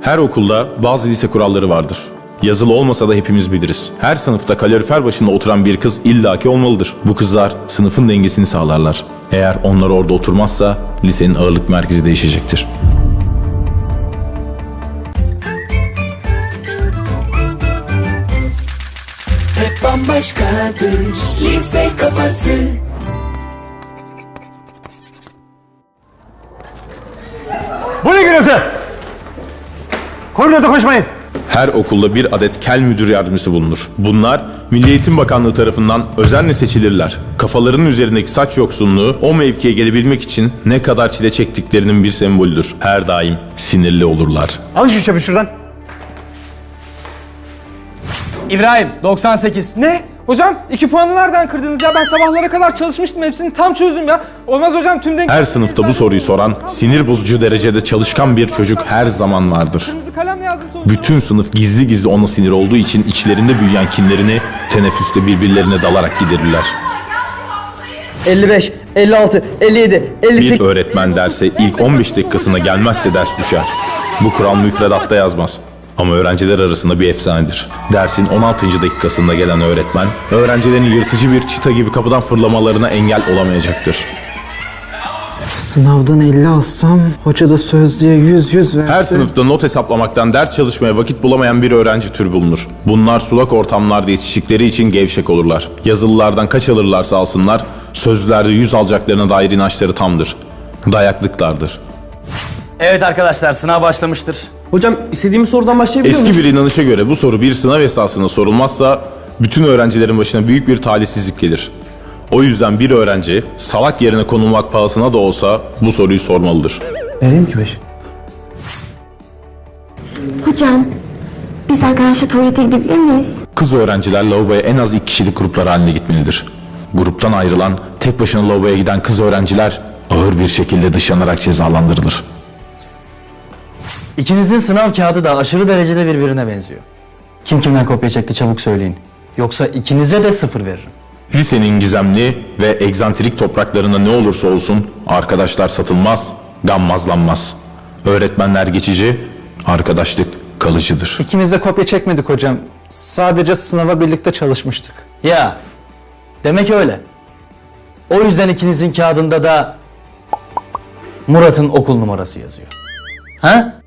Her okulda bazı lise kuralları vardır. Yazılı olmasa da hepimiz biliriz. Her sınıfta kalorifer başında oturan bir kız illaki olmalıdır. Bu kızlar sınıfın dengesini sağlarlar. Eğer onlar orada oturmazsa lisenin ağırlık merkezi değişecektir. Hep bambaşkadır lise kafası Koridorda koşmayın. Her okulda bir adet kel müdür yardımcısı bulunur. Bunlar Milli Eğitim Bakanlığı tarafından özenle seçilirler. Kafalarının üzerindeki saç yoksunluğu o mevkiye gelebilmek için ne kadar çile çektiklerinin bir sembolüdür. Her daim sinirli olurlar. Al şu çöpü şuradan. İbrahim 98. Ne? Hocam iki puanı nereden kırdınız ya? Ben sabahlara kadar çalışmıştım. Hepsini tam çözdüm ya. Olmaz hocam tüm denk... Her sınıfta bu soruyu soran, sinir bozucu derecede çalışkan bir çocuk her zaman vardır. Bütün sınıf gizli gizli ona sinir olduğu için içlerinde büyüyen kinlerini teneffüste birbirlerine dalarak giderirler. 55, 56, 57, Bir 58. öğretmen derse ilk 15 dakikasına gelmezse ders düşer. Bu kural müfredatta yazmaz. Ama öğrenciler arasında bir efsanedir. Dersin 16. dakikasında gelen öğretmen, öğrencilerin yırtıcı bir çita gibi kapıdan fırlamalarına engel olamayacaktır. Sınavdan 50 alsam, hoca da sözlüğe 100 100 verse. Her sınıfta not hesaplamaktan ders çalışmaya vakit bulamayan bir öğrenci türü bulunur. Bunlar sulak ortamlarda yetiştikleri için gevşek olurlar. Yazılılardan kaç alırlarsa alsınlar, sözlülerde yüz alacaklarına dair inançları tamdır. Dayaklıklardır. Evet arkadaşlar sınav başlamıştır. Hocam istediğimiz sorudan başlayabiliyor Eski muyuz? bir inanışa göre bu soru bir sınav esasında sorulmazsa bütün öğrencilerin başına büyük bir talihsizlik gelir. O yüzden bir öğrenci salak yerine konulmak pahasına da olsa bu soruyu sormalıdır. Vereyim ki 5. Hocam, biz arkadaşla tuvalete gidebilir miyiz? Kız öğrenciler lavaboya en az iki kişilik gruplar haline gitmelidir. Gruptan ayrılan, tek başına lavaboya giden kız öğrenciler ağır bir şekilde dışlanarak cezalandırılır. İkinizin sınav kağıdı da aşırı derecede birbirine benziyor. Kim kimden kopya çekti çabuk söyleyin. Yoksa ikinize de sıfır veririm. Lisenin gizemli ve egzantrik topraklarında ne olursa olsun arkadaşlar satılmaz, gammazlanmaz. Öğretmenler geçici, arkadaşlık kalıcıdır. İkimiz de kopya çekmedik hocam. Sadece sınava birlikte çalışmıştık. Ya demek öyle. O yüzden ikinizin kağıdında da Murat'ın okul numarası yazıyor. Ha?